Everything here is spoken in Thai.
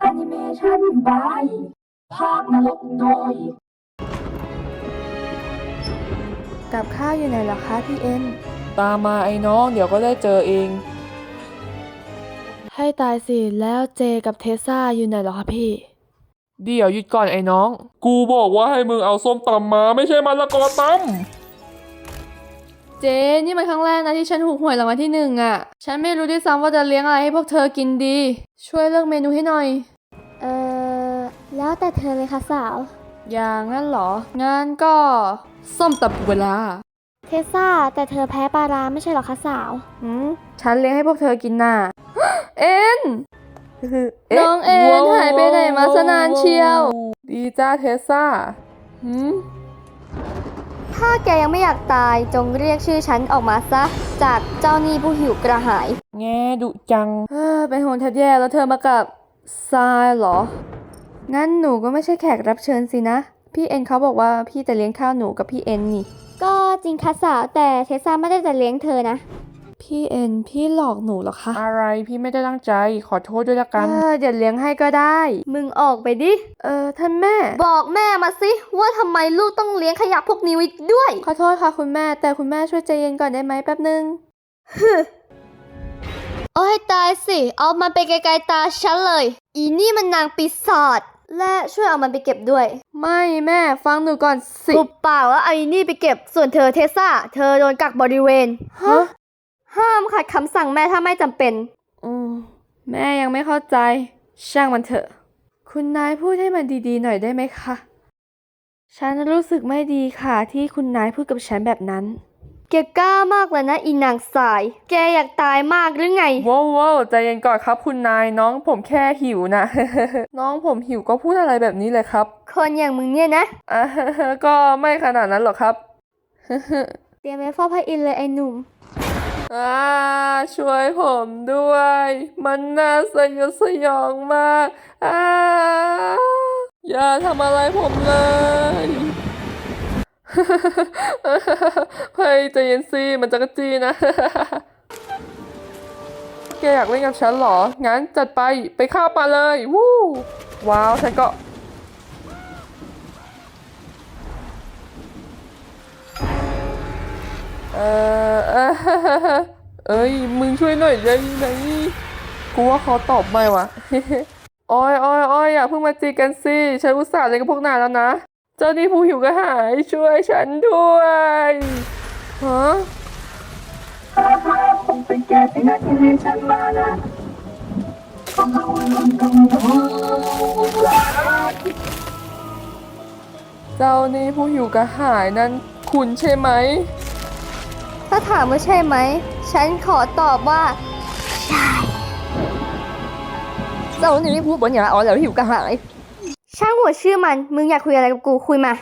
แอนิเมชันบายภาพนรกโดย กับข้าวอยู่ไหนเหรอคะพี่เอ็นตามมาไอ้น้องเดี๋ยวก็ได้เจอเอง ให้ตายสิแล้วเจกับเทสซาอยู่ไหนเหรอคะพี่ เดี๋ยวหยุดก่อนไอ้น้อง กูบอกว่าให้มึงเอาส้มตำมาไม่ใช่มะละกอตเจนี่มันครั้งแรกนะที่ฉันถูกหวยรางวัลที่หนึ่งอะ่ะ ฉันไม่รู้ด้วยซ้ำว่าจะเลี้ยงอะไรให้พวกเธอกินดี ช่วยเลือกเมนูให้หน่อยเออ แล้วแต่เธอเลยค่ะสาว อย่างนั้นเหรอ งั้นก็ส้มตำปูปลาร้าเทสซ่า แต่เธอแพ้ปลาร้าไม่ใช่เหรอคะสาว หืมฉันเลี้ยงให้พวกเธอกินน่ะ เอ็นำน้องเอ็นหายไปไหนมาซะนานเชียว ดีจ้าเทสซ่า หืม ถ้าแกยังไม่อยากตายจงเรียกชื่อฉันออกมาซะ จากเจ้าหนี้ผู้หิวกระหาย แง่ดุจังเฮ้อเป็นห่วงแทบแย่แล้วเธอมากับทรายเหรอ งั้นหนูก็ไม่ใช่แขกรับเชิญสินะ พี่เอ็นเขาบอกว่าพี่จะเลี้ยงข้าวหนูกับพี่เอ็นนี่ ก็จริงค่ะสาวแต่เทสซ่าไม่ได้จะเลี้ยงเธอนะ พี่เอ็นพี่หลอกหนูเหรอคะอะไรพี่ไม่ได้ตั้งใจขอโทษด้วยละกัน เออเดี๋ยวเลี้ยงให้ก็ได้ มึงออกไปดิ เออท่านแม่ บอกแม่มาสิว่าทำไมลูกต้องเลี้ยงขยะพวกนี้ไว้ด้วย ขอโทษค่ะคุณแม่ แต่คุณแม่ช่วยใจเย็นก่อนได้ไหมแป๊บนึง โอ้ยตายสิ เอามันไปไกลๆตาฉันเลย อีนี่มันนางปีศาจ และช่วยเอามันไปเก็บด้วย ไม่แม่ฟังหนูก่อนสิหุบปากแล้วเอาอีนี่ไปเก็บ ส่วนเธอเทสซ่า เธอโดนกักบริเวณ ฮะ ห้ามขัดคำสั่งแม่ถ้าไม่จำเป็น อืมแม่ยังไม่เข้าใจ ช่างมันเถอะ คุณนายพูดให้มันดีๆ หน่อยได้ไหมคะ ฉันรู้สึกไม่ดีค่ะที่คุณนายพูดกับฉันแบบนั้น แกกล้ามากเลยนะอีนางสาย แกอยากตายมากหรือไง ว้าวว้าวใจเย็นก่อนครับคุณนายน้องผมแค่หิวนะ น้องผมหิวก็พูดอะไรแบบนี้เลยครับคนอย่างมึงเนี่ยนะ อ่าก็ไม่ขนาดนั้นหรอกครับ เตรียมไปเฝ้าพระอินทร์เลยไอ้หนุ่ม อ่าช่วยผมด้วย มันน่าสยดสยองมากอ่าอย่าทำอะไรผมเลย เฮ้ยใจเย็นสิมันจะกระจีนะ แกอยากเล่นกับฉันเหรอ งั้นจัดไปไปฆ่ามาเลยวู้ว้าวฉันก็เออเอ้ย มึงช่วยหน่อยได้ไหมกูว่าเขาตอบไม่วะอ้อยอ้อยอ้อยอย่าเพิ่งมาจีกันสิ ฉันอุตส่าห์เล่กับพวกนายแล้วนะ เจ้านี่ผู้หิวกระหายช่วยฉันด้วยฮะคงเป็นแกที่นักแอนิเมชันมานะของเราลงกันดูเจ้านี่ผู้หิวกระหายนั่นคุณใช่ไหม ถ้าถามว่าใช่ไหม ฉันขอตอบว่า ใช่ เจ้านี่พูดบนอย่างอ๋อแล้วหิวกระหาย ช่างหัวชื่อมัน มึงอยากคุยอะไรกับกูคุยมา